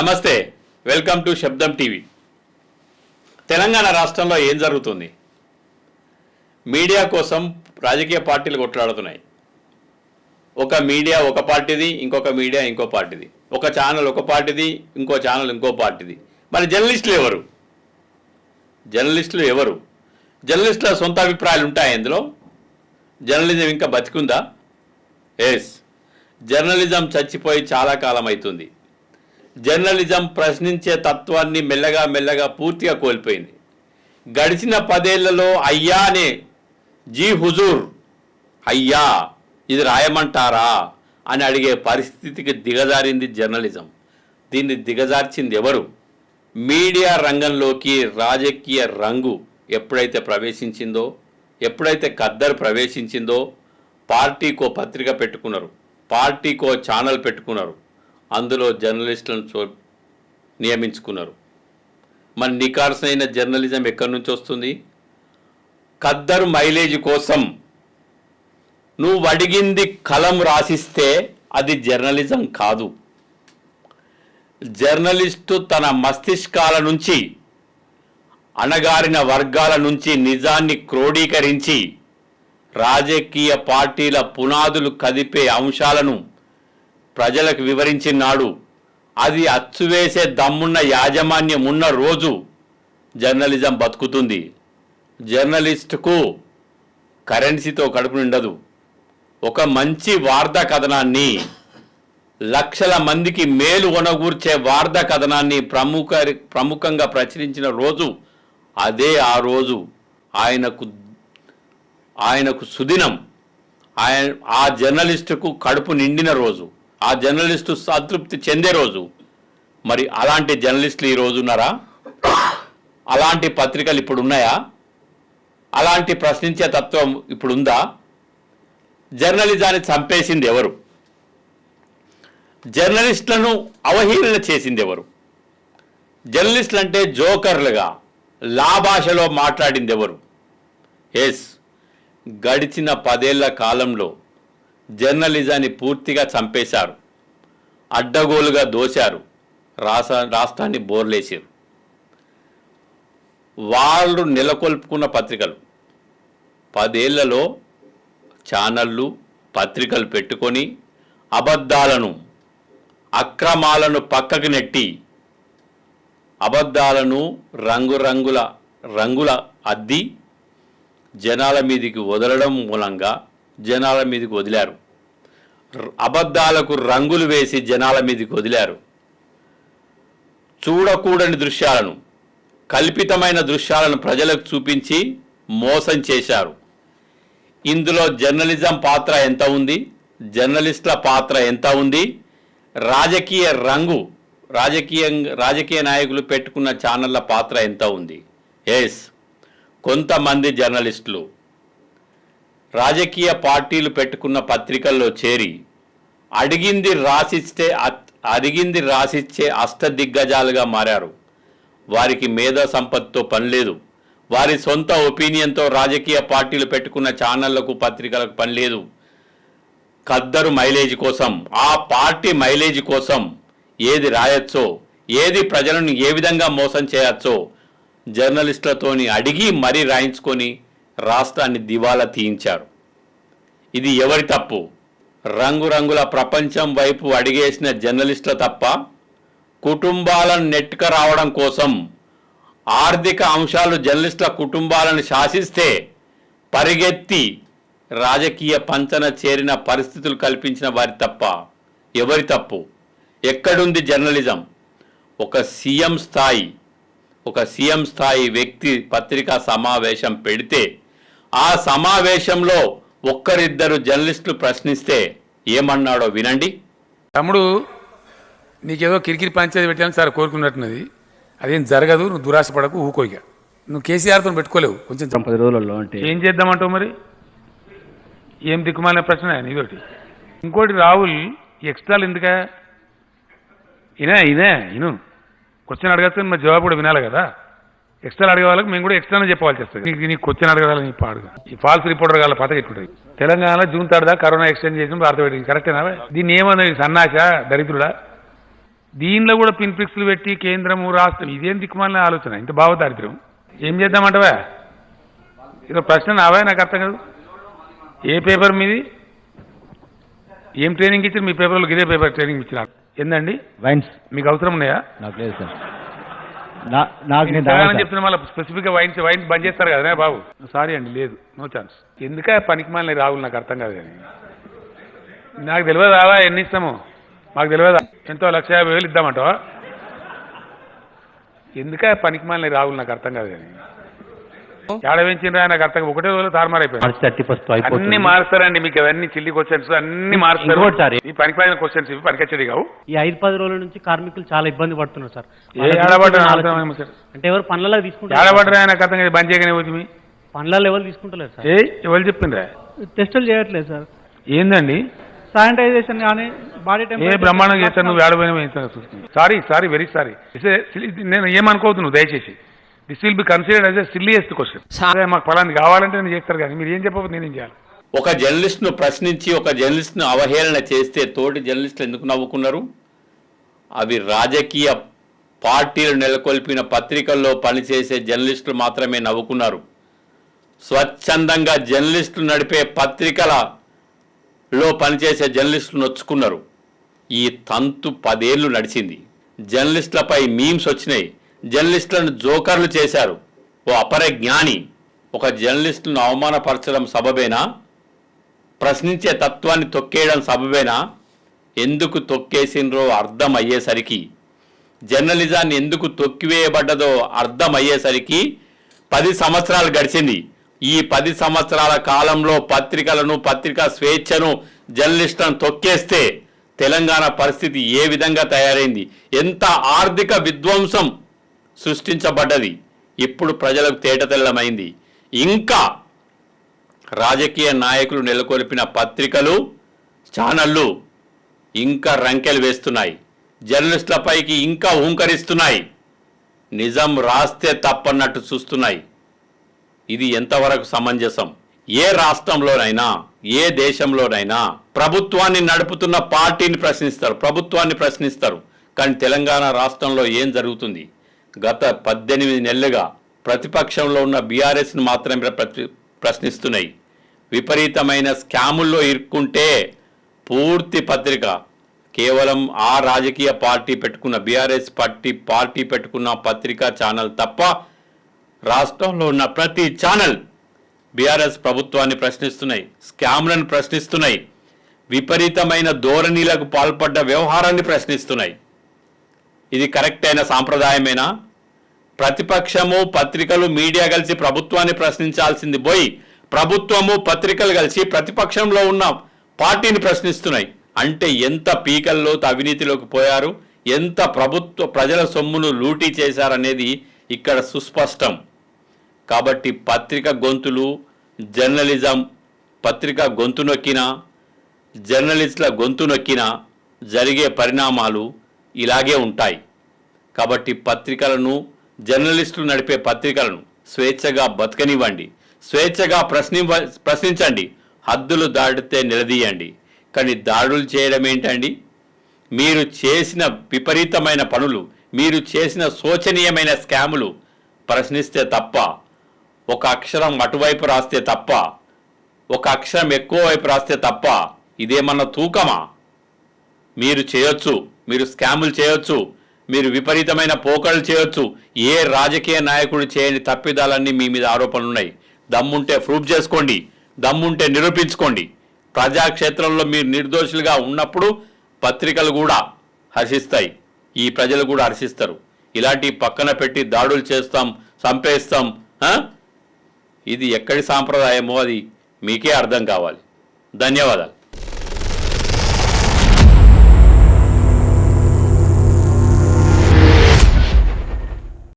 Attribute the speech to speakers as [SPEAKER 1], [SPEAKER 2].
[SPEAKER 1] నమస్తే welcome to Shabdam TV. Telangana రాష్ట్రంలో ఏం జరుగుతుంది? మీడియా కోసం రాజకీయ పార్టీలు కొట్లాడుతున్నాయి. ఒక మీడియా ఒక పార్టీది ఇంకొక మీడియా ఇంకో పార్టీది. ఒక ఛానల్ ఒక పార్టీది ఇంకో ఛానల్ ఇంకో పార్టీది. మరి జర్నలిస్టులు ఎవరు? జర్నలిస్టులు ఎవరు? జర్నలిస్టుల సొంత అభిప్రాయాలు ఉంటాయి ఇందులో? జర్నలిజం ఇంకా బతికుందా? ఎస్ జర్నలిజం చచ్చిపోయి చాలా కాలం అవుతుంది. జర్నలిజం ప్రశ్నించే తత్వాన్ని మెల్లగా మెల్లగా పూర్తిగా కోల్పోయింది. గడిచిన పదేళ్ళలో అయ్యా అనే జీ హుజూర్ అయ్యా ఇది రాయమంటారా? అని అడిగే పరిస్థితికి దిగజారింది జర్నలిజం. దీన్ని దిగజార్చింది ఎవరు? మీడియా రంగంలోకి రాజకీయ రంగు ఎప్పుడైతే ప్రవేశించిందో ఎప్పుడైతే ఖద్దరు ప్రవేశించిందో పార్టీకో పత్రిక పెట్టుకున్నారు పార్టీకో ఛానల్ పెట్టుకున్నారు. అందులో జర్నలిస్టులను చో నియమించుకున్నారు. మన నికార్సైన జర్నలిజం ఎక్కడి నుంచి వస్తుంది? ఖద్దరు మైలేజ్ కోసం. నువ్వు అడిగింది కలం రాసిస్తే అది జర్నలిజం కాదు. జర్నలిస్టు తన మస్తిష్కాల నుంచి అణగారిన వర్గాల నుంచి నిజాన్ని క్రోడీకరించి రాజకీయ పార్టీల పునాదులు కదిపే అంశాలను ప్రజలకు వివరించినాడు అది అచ్చువేసే దమ్మున్న యాజమాన్యం ఉన్న రోజు జర్నలిజం బతుకుతుంది. జర్నలిస్టుకు కరెన్సీతో కడుపు నిండదు. ఒక మంచి వార్తా కథనాన్ని లక్షల మందికి మేలు కొనగూర్చే వార్తా కథనాన్ని ప్రముఖ ప్రముఖంగా ప్రచురించిన రోజు అదే ఆ రోజు. ఆయనకు ఆయనకు సుదినం. ఆయన ఆ జర్నలిస్టుకు కడుపు నిండిన రోజు. ఆ జర్నలిస్టు సంతృప్తి చెందే రోజు. మరి అలాంటి జర్నలిస్టులు ఈ ఉన్నారా? అలాంటి పత్రికలు ఇప్పుడు ఉన్నాయా? అలాంటి ప్రశ్నించే తత్వం ఇప్పుడు ఉందా? జర్నలిజాన్ని చంపేసింది ఎవరు? జర్నలిస్టులను అవహేళన చేసింది ఎవరు? జర్నలిస్టులు అంటే జోకర్లుగా లాభాషలో మాట్లాడింది ఎవరు? ఎస్ గడిచిన పదేళ్ళ కాలంలో జర్నలిజాన్ని పూర్తిగా చంపేశారు. అడ్డగోలుగా దోశారు. రాస రాష్ట్రాన్ని బోర్లేసారు వాళ్ళు నెలకొల్పుకున్న పత్రికలు. పదేళ్ళలో ఛానళ్ళు పత్రికలు పెట్టుకొని అబద్ధాలను అక్రమాలను పక్కకు నెట్టి అబద్ధాలను రంగురంగుల రంగుల అద్ది జనాల మీదికి వదలడం మూలంగా జనాల మీదకి వదిలారు. అబద్ధాలకు రంగులు వేసి జనాల మీదకి వదిలారు. చూడకూడని దృశ్యాలను కల్పితమైన దృశ్యాలను ప్రజలకు చూపించి మోసం చేశారు. ఇందులో జర్నలిజం పాత్ర ఎంత ఉంది? జర్నలిస్టుల పాత్ర ఎంత ఉంది? రాజకీయ రంగు రాజకీయ రాజకీయ నాయకులు పెట్టుకున్న ఛానళ్ళ పాత్ర ఎంత ఉంది? ఎస్ కొంతమంది జర్నలిస్టులు రాజకీయ పార్టీలు పెట్టుకున్న పత్రికల్లో చేరి అడిగింది రాసిస్తే అత్- అడిగింది రాసిచ్చే అష్టదిగ్గజాలుగా మారారు. వారికి మేధా సంపత్తితో పని లేదు. వారి సొంత ఒపీనియన్తో రాజకీయ పార్టీలు పెట్టుకున్న ఛానళ్ళకు పత్రికలకు పని లేదు. ఖద్దరు మైలేజ్ కోసం ఆ పార్టీ మైలేజ్ కోసం ఏది రాయొచ్చో ఏది ప్రజలను ఏ విధంగా మోసం చేయొచ్చో జర్నలిస్టులతోని అడిగి మరీ రాయించుకొని రాష్ట్రాన్ని దివాలా తీయించారు. ఇది ఎవరి తప్పు? రంగురంగుల ప్రపంచం వైపు అడిగేసిన జర్నలిస్టుల తప్ప కుటుంబాలను నెట్టుక రావడం కోసం ఆర్థిక అంశాలు జర్నలిస్టుల కుటుంబాలను శాసిస్తే పరిగెత్తి రాజకీయ పంచన చేరిన పరిస్థితులు కల్పించిన వారి తప్ప ఎవరి తప్పు? ఎక్కడుంది జర్నలిజం? ఒక సీఎం స్థాయి ఒక సీఎం స్థాయి వ్యక్తి పత్రికా సమావేశం పెడితే ఆ సమావేశంలో ఒక్కరిద్దరు జర్నలిస్టులు ప్రశ్నిస్తే ఏమన్నాడో వినండి.
[SPEAKER 2] తమ్ముడు నీకేదో కిరికిరి పంచాయతీ పెట్టాలని సార్ కోరుకున్నట్టున్నది. అదేం జరగదు నువ్వు దురాశ పడకు ఊకోయిక. నువ్వు కేసీఆర్తో పెట్టుకోలేవు కొంచెం
[SPEAKER 3] పది రోజులలో అంటే.
[SPEAKER 2] ఏం చేద్దామంటావు మరి? ఏం దిక్కుమాలిన ప్రశ్న ఇదొకటి ఇంకోటి రాహుల్ ఎక్స్ట్రాలు ఎందుకా? ఇనే ఇదే ఇను. క్వశ్చన్ అడగచ్చు మరి జవాబు కూడా వినాలి కదా. ఎక్స్ట్రా అడిగే వాళ్ళకి మేము కూడా ఎక్స్ట్రానే చెప్పాల్సి వస్తుంది. నీకు నీకు క్వశ్చన్ అడగాలి నీ పాడు ఈ ఫాల్స్ రిపోర్టర్ గాల పథకం ఎట్లుంటుంది తెలంగాణలో జూన్ థర్డ్ దాకా కరోనా ఎక్స్టెండ్ చేసిన భారత పెట్టింది కరెక్టేనా దీన్ని ఏమన్నది సన్నాస దరిద్రుడా? దీనిలో కూడా పిన్ ఫిక్స్లు పెట్టి కేంద్రము రాష్ట్రం ఇదేం దిక్కుమాలిన ఆలోచన? ఇంత భావదారిద్ర్యం. ఏం చేద్దామంటవా? ఇదో ప్రశ్న నావా? నాకు అర్థం కాదు. ఏ పేపర్ మీది? ఏం ట్రైనింగ్ ఇచ్చారు? మీ పేపర్లో ఇదే పేపర్ ట్రైనింగ్ ఇచ్చిన ఏందండి?
[SPEAKER 3] వైన్స్
[SPEAKER 2] మీకు అవసరం ఉన్నాయా?
[SPEAKER 3] నాకు లేదు సార్. నాకు నేను.
[SPEAKER 2] చెప్తున్నా మళ్ళీ స్పెసిఫిక్గా వైన్స్ వైన్స్ బంద్ చేస్తారు కదా బాబు. సారీ అండి లేదు నో ఛాన్స్ ఎందుక పనికి మాలిన రాహుల్? నాకు అర్థం కాదు కానీ. నాకు తెలియదు రావా ఎన్ని ఇస్తాము. మాకు తెలియదా. ఎంతో లక్ష యాభై వేలు ఇద్దామంటావా? ఎందుక పనికి మాలిన రాహుల్? నాకు అర్థం కాదు కానీ. ఏడ పెంచిండ్రా అర్థం కాదు. ఒకటే రోజులు తారుమారైపోయింది
[SPEAKER 3] మార్చి థర్టీ ఫస్ట్ అయిపోతుంది.
[SPEAKER 2] అన్ని మారుస్తారండి మీకు అవన్నీ చిల్లి క్వశ్చన్స్ అన్ని మారుస్తారు.
[SPEAKER 3] ఇంకోటి సార్.
[SPEAKER 2] ఈ పనికి మాలిన క్వశ్చన్స్ ఇవి పనికొచ్చేది కావు.
[SPEAKER 4] ఈ ఐదు పది రోజుల నుంచి కార్మికులు చాలా ఇబ్బంది పడుతున్నారు సార్.
[SPEAKER 2] ఏ
[SPEAKER 4] వాళ్ళ
[SPEAKER 2] ఏడబడ్డ
[SPEAKER 4] గురించి ఆలోచన-
[SPEAKER 2] సార్?
[SPEAKER 4] అంటే ఎవరు పనులలో తీసుకుంటారు
[SPEAKER 2] నాకు అర్థం కాదు బంద్ చేయగానే పోతుంది
[SPEAKER 4] పనులలో ఎవరు తీసుకుంటలేరు సార్.
[SPEAKER 2] ఏ ఎవరు చెప్పిండ్రా?
[SPEAKER 5] టెస్టులు చేయట్లేదు సార్.
[SPEAKER 2] ఏందండి?
[SPEAKER 5] శానిటైజేషన్ కానీ బాడీ
[SPEAKER 2] ఏ బ్రహ్మాండం చేస్తాను నువ్వు సారీ సారీ వెరీ సారీ. నేను ఏమనుకోవద్దు నువ్వు దయచేసి. This will be considered as a silliest question సరే మాకు ఫలాన్ని కావాలంటే నేను చేస్తారు కానీ మీరు ఏం చెప్పకపోతే నేనేం చేయాలి?
[SPEAKER 1] ఒక జర్నలిస్ట్ను ప్రశ్నించి ఒక జర్నలిస్ట్ను అవహేళన చేస్తే తోటి జర్నలిస్టులు ఎందుకు నవ్వుకున్నారు? అవి రాజకీయ పార్టీలు నెలకొల్పిన పత్రికల్లో పనిచేసే జర్నలిస్టులు మాత్రమే నవ్వుకున్నారు. స్వచ్ఛందంగా జర్నలిస్టులు నడిపే పత్రికలలో పనిచేసే జర్నలిస్టులు నొచ్చుకున్నారు. ఈ తంతు పదేళ్ళు నడిచింది. జర్నలిస్టులపై మీమ్స్ వచ్చినాయి. జర్నలిస్టులను జోకర్లు చేశారు. ఓ అపర జ్ఞాని ఒక జర్నలిస్టులను అవమానపరచడం సబబేనా? ప్రశ్నించే తత్వాన్ని తొక్కేయడం సబబేనా? ఎందుకు తొక్కేసిండ్రో అర్థం అయ్యేసరికి జర్నలిజాన్ని ఎందుకు తొక్కివేయబడ్డదో అర్థం అయ్యేసరికి పది సంవత్సరాలు గడిచింది. ఈ పది సంవత్సరాల కాలంలో పత్రికలను పత్రికా స్వేచ్ఛను జర్నలిస్టులను తొక్కేస్తే తెలంగాణ పరిస్థితి ఏ విధంగా తయారైంది? ఎంత ఆర్థిక విధ్వంసం సృష్టించబడ్డది. ఇప్పుడు ప్రజలకు తేటతెల్లమైంది ఇంకా రాజకీయ నాయకులు నెలకొల్పిన పత్రికలు ఛానళ్ళు ఇంకా రంకెలు వేస్తున్నాయి. జర్నలిస్టులపైకి ఇంకా హుంకరిస్తున్నాయి. నిజం రాస్తే తప్పన్నట్టు చూస్తున్నాయి. ఇది ఎంతవరకు సమంజసం? ఏ రాష్ట్రంలోనైనా ఏ దేశంలోనైనా ప్రభుత్వాన్ని నడుపుతున్న పార్టీని ప్రశ్నిస్తారు ప్రభుత్వాన్ని ప్రశ్నిస్తారు. కానీ తెలంగాణ రాష్ట్రంలో ఏం జరుగుతుంది? గత పద్దెనిమిది నెలలుగా ప్రతిపక్షంలో ఉన్న బీఆర్ఎస్ను మాత్రమే ప్రతి- ప్రశ్నిస్తున్నాయి. విపరీతమైన స్కాముల్లో ఇరుక్కుంటే పూర్తి పత్రిక కేవలం ఆ రాజకీయ పార్టీ పెట్టుకున్న బీఆర్ఎస్ పార్టీ పార్టీ పెట్టుకున్న పత్రికా ఛానల్ తప్ప రాష్ట్రంలో ఉన్న ప్రతి ఛానల్ బీఆర్ఎస్ ప్రభుత్వాన్ని ప్రశ్నిస్తున్నాయి స్కామ్లను ప్రశ్నిస్తున్నాయి. విపరీతమైన ధోరణిలకు పాల్పడ్డ వ్యవహారాన్ని ప్రశ్నిస్తున్నాయి. ఇది కరెక్ట్ అయిన సాంప్రదాయమేనా? ప్రతిపక్షము పత్రికలు మీడియా కలిసి ప్రభుత్వాన్ని ప్రశ్నించాల్సింది పోయి ప్రభుత్వము పత్రికలు కలిసి ప్రతిపక్షంలో ఉన్న పార్టీని ప్రశ్నిస్తున్నాయి. అంటే ఎంత పీకల్లో అవినీతిలోకి పోయారు ఎంత ప్రభుత్వ ప్రజల సొమ్మును లూటీ చేశారనేది ఇక్కడ సుస్పష్టం. కాబట్టి పత్రిక గొంతులు జర్నలిజం పత్రిక గొంతు నొక్కిన జర్నలిస్టుల గొంతు నొక్కిన జరిగే పరిణామాలు ఇలాగే ఉంటాయి. కాబట్టి పత్రికలను జర్నలిస్టులు నడిపే పత్రికలను స్వేచ్ఛగా బతకనివ్వండి. స్వేచ్ఛగా ప్రశ్ని ప్రశ్నించండి. హద్దులు దాటితే నిలదీయండి. కానీ దాడులు చేయడం ఏంటండి? మీరు చేసిన విపరీతమైన పనులు మీరు చేసిన శోచనీయమైన స్కాములు ప్రశ్నిస్తే తప్ప ఒక అక్షరం అటువైపు రాస్తే తప్ప ఒక అక్షరం ఎక్కువ వైపు రాస్తే తప్ప ఇదేమన్నా తూకమా? మీరు చేయొచ్చు. మీరు స్కాములు చేయొచ్చు మీరు విపరీతమైన పోకళ్ళు చేయొచ్చు. ఏ రాజకీయ నాయకుడు చేయని తప్పిదాలన్నీ మీ మీద ఆరోపణలు ఉన్నాయి దమ్ముంటే ప్రూఫ్ చేసుకోండి దమ్ముంటే నిరూపించుకోండి. ప్రజాక్షేత్రంలో మీరు నిర్దోషులుగా ఉన్నప్పుడు పత్రికలు కూడా హర్షిస్తాయి. ఈ ప్రజలు కూడా హర్షిస్తారు. ఇలాంటి పక్కన పెట్టి దాడులు చేస్తాం చంపేస్తాం ఇది ఎక్కడి సాంప్రదాయమో అది మీకే అర్థం కావాలి. ధన్యవాదాలు.